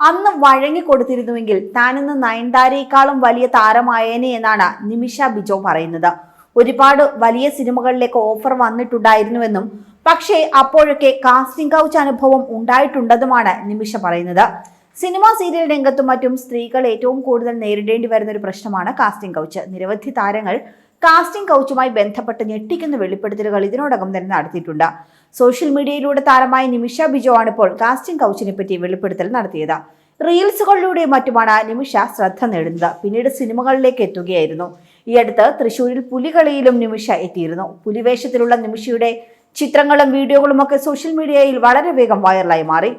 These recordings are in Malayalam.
അന്ന് വഴങ്ങി കൊടുത്തിരുന്നുവെങ്കിൽ താനിന്ന് നയൻതാരയെക്കാളും വലിയ താരമായേനെ എന്നാണ് നിമിഷ ബിജോ പറയുന്നത്. ഒരുപാട് വലിയ സിനിമകളിലേക്ക് ഓഫർ വന്നിട്ടുണ്ടായിരുന്നുവെന്നും പക്ഷേ അപ്പോഴൊക്കെ കാസ്റ്റിംഗ് കൗച്ച് അനുഭവം ഉണ്ടായിട്ടുണ്ടെന്നുമാണ് നിമിഷ പറയുന്നത്. സിനിമ സീരിയൽ രംഗത്തും മറ്റും സ്ത്രീകൾ ഏറ്റവും കൂടുതൽ നേരിടേണ്ടി വരുന്ന ഒരു പ്രശ്നമാണ് കാസ്റ്റിംഗ് കൗച്ച് നിരവധി താരങ്ങൾ കാസ്റ്റിംഗ് കൗച്ചുമായി ബന്ധപ്പെട്ട് ഞെട്ടിക്കുന്ന വെളിപ്പെടുത്തലുകൾ ഇതിനോടകം തന്നെ നടത്തിയിട്ടുണ്ട്. സോഷ്യൽ മീഡിയയിലൂടെ താരമായ നിമിഷ ബിജോ ആണ് ഇപ്പോൾ കാസ്റ്റിംഗ് കൗച്ചിനെ പറ്റി വെളിപ്പെടുത്തൽ നടത്തിയത്. റീൽസുകളിലൂടെ മറ്റുമാണ് നിമിഷ ശ്രദ്ധ നേടുന്നത്. പിന്നീട് സിനിമകളിലേക്ക് എത്തുകയായിരുന്നു. ഈ അടുത്ത് തൃശൂരിൽ പുലികളിയിലും നിമിഷ എത്തിയിരുന്നു. പുലിവേഷത്തിലുള്ള നിമിഷയുടെ ചിത്രങ്ങളും വീഡിയോകളും ഒക്കെ സോഷ്യൽ മീഡിയയിൽ വളരെ വേഗം വൈറലായി മാറി.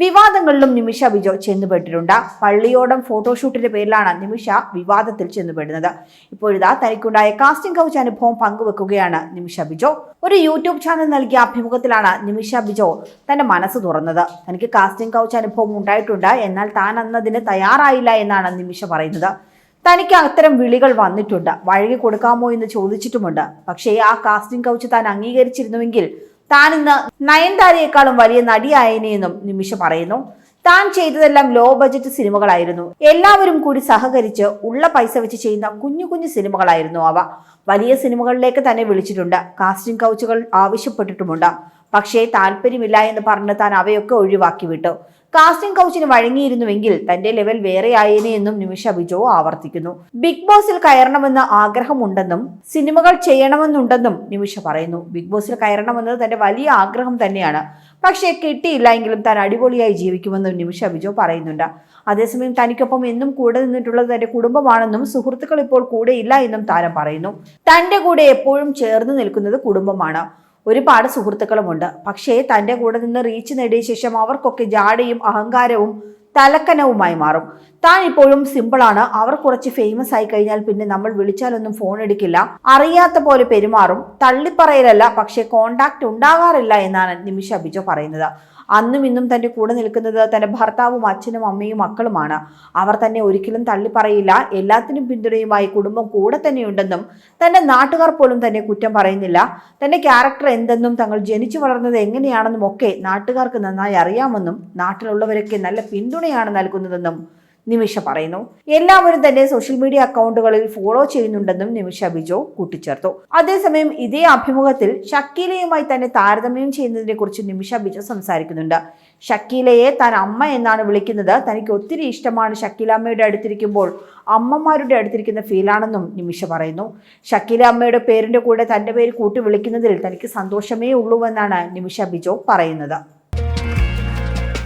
വിവാദങ്ങളിലും നിമിഷ ബിജോ ചെന്നുപെട്ടിട്ടുണ്ട്. പള്ളിയോടം ഫോട്ടോഷൂട്ടിന്റെ പേരിലാണ് നിമിഷ വിവാദത്തിൽ ചെന്നുപെടുന്നത്. ഇപ്പോഴിതാ തനിക്കുണ്ടായ കാസ്റ്റിംഗ് കൗച്ച് അനുഭവം പങ്കുവെക്കുകയാണ് നിമിഷ ബിജോ ഒരു യൂട്യൂബ് ചാനൽ നൽകിയ അഭിമുഖത്തിലാണ് നിമിഷ ബിജോ തന്റെ മനസ്സ് തുറന്നത്. തനിക്ക് കാസ്റ്റിംഗ് കൗച്ച് അനുഭവം ഉണ്ടായിട്ടുണ്ട്. എന്നാൽ താൻ അന്നതിന് തയ്യാറായില്ല എന്നാണ് നിമിഷ പറയുന്നത്. തനിക്ക് അത്തരം വിളികൾ വന്നിട്ടുണ്ട്. വഴങ്ങി കൊടുക്കാമോ എന്ന് ചോദിച്ചിട്ടുമുണ്ട്. പക്ഷേ ആ കാസ്റ്റിംഗ് കൗച്ച് താൻ അംഗീകരിച്ചിരുന്നുവെങ്കിൽ താൻ ഇന്ന് നയൻതാരയെക്കാളും വലിയ നടിയായനെയെന്നും നിമിഷ പറയുന്നു. താൻ ചെയ്തതെല്ലാം ലോ ബജറ്റ് സിനിമകളായിരുന്നു. എല്ലാവരും കൂടി സഹകരിച്ച് ഉള്ള പൈസ വെച്ച് ചെയ്യുന്ന കുഞ്ഞു കുഞ്ഞു സിനിമകളായിരുന്നു അവ. വലിയ സിനിമകളിലേക്ക് തന്നെ വിളിച്ചിട്ടുണ്ട്. കാസ്റ്റിംഗ് കൗച്ചുകൾ ആവശ്യപ്പെട്ടിട്ടുമുണ്ട്. പക്ഷേ താല്പര്യമില്ല എന്ന് പറഞ്ഞ് താൻ അവയൊക്കെ ഒഴിവാക്കി വിട്ടു കാസ്റ്റിംഗ് കൗച്ചിന് വഴങ്ങിയിരുന്നുവെങ്കിൽ തന്റെ ലെവൽ വേറെ ആയേനെ എന്നും നിമിഷ ബിജോ ആവർത്തിക്കുന്നു. ബിഗ് ബോസിൽ കയറണമെന്ന് ആഗ്രഹമുണ്ടെന്നും സിനിമകൾ ചെയ്യണമെന്നുണ്ടെന്നും നിമിഷ പറയുന്നു. ബിഗ് ബോസിൽ കയറണമെന്നത് തന്റെ വലിയ ആഗ്രഹം തന്നെയാണ്. പക്ഷേ കിട്ടിയില്ല എങ്കിലും താൻ അടിപൊളിയായി ജീവിക്കുമെന്നും നിമിഷ ബിജോ പറയുന്നുണ്ട്. അതേസമയം തനിക്കൊപ്പം എന്നും കൂടെ നിന്നിട്ടുള്ളത് തന്റെ കുടുംബമാണെന്നും സുഹൃത്തുക്കൾ ഇപ്പോൾ കൂടെയില്ല എന്നും താരം പറയുന്നു. തന്റെ കൂടെ എപ്പോഴും ചേർന്ന് നിൽക്കുന്നത് കുടുംബമാണ്. ഒരുപാട് സുഹൃത്തുക്കളുമുണ്ട്. പക്ഷേ തന്റെ കൂടെ നിന്ന് റീച്ച് നേടിയ ശേഷം അവർക്കൊക്കെ ജാടയും അഹങ്കാരവും തലക്കനവുമായി മാറും. താൻ ഇപ്പോഴും സിമ്പിളാണ് അവർ കുറച്ച് ഫേമസ് ആയി കഴിഞ്ഞാൽ പിന്നെ നമ്മൾ വിളിച്ചാലൊന്നും ഫോൺ എടുക്കില്ല. അറിയാത്ത പോലെ പെരുമാറും. തള്ളിപ്പറയലല്ല പക്ഷേ കോണ്ടാക്ട് ഉണ്ടാകാറില്ല എന്നാണ് നിമിഷ ബിജോ പറയുന്നത്. അന്നും ഇന്നും തന്റെ കൂടെ നിൽക്കുന്നത് തന്റെ ഭർത്താവും അച്ഛനും അമ്മയും മക്കളുമാണ്. അവർ തന്നെ ഒരിക്കലും തള്ളിപ്പറയില്ല എല്ലാത്തിനും പിന്തുണയുമായി കുടുംബം കൂടെ തന്നെയുണ്ടെന്നും തന്റെ നാട്ടുകാർ പോലും തന്നെ കുറ്റം പറയുന്നില്ല. തന്റെ ക്യാരക്ടർ എന്തെന്നും തങ്ങൾ ജനിച്ചു വളർന്നത് എങ്ങനെയാണെന്നും ഒക്കെ നാട്ടുകാർക്ക് നന്നായി അറിയാമെന്നും നാട്ടിലുള്ളവരൊക്കെ നല്ല പിന്തുണയാണ് നൽകുന്നതെന്നും നിമിഷ പറയുന്നു. എല്ലാവരും തന്നെ സോഷ്യൽ മീഡിയ അക്കൗണ്ടുകളിൽ ഫോളോ ചെയ്യുന്നുണ്ടെന്നും നിമിഷ ബിജോ കൂട്ടിച്ചേർത്തു. അതേസമയം ഇതേ അഭിമുഖത്തിൽ ഷക്കീലയുമായി തന്നെ താരതമ്യം ചെയ്യുന്നതിനെ കുറിച്ച് നിമിഷ ബിജോ സംസാരിക്കുന്നുണ്ട്. ഷക്കീലയെ താൻ അമ്മ എന്നാണ് വിളിക്കുന്നത്. തനിക്ക് ഒത്തിരി ഇഷ്ടമാണ് ഷക്കീല അമ്മയുടെ അടുത്തിരിക്കുമ്പോൾ. അമ്മമാരുടെ അടുത്തിരിക്കുന്ന ഫീലാണെന്നും നിമിഷ പറയുന്നു. ഷക്കീല അമ്മയുടെ പേരിന്റെ കൂടെ തന്റെ പേര് കൂട്ടി വിളിക്കുന്നതിൽ തനിക്ക് സന്തോഷമേ ഉള്ളൂവെന്നാണ് നിമിഷ ബിജോ പറയുന്നത്.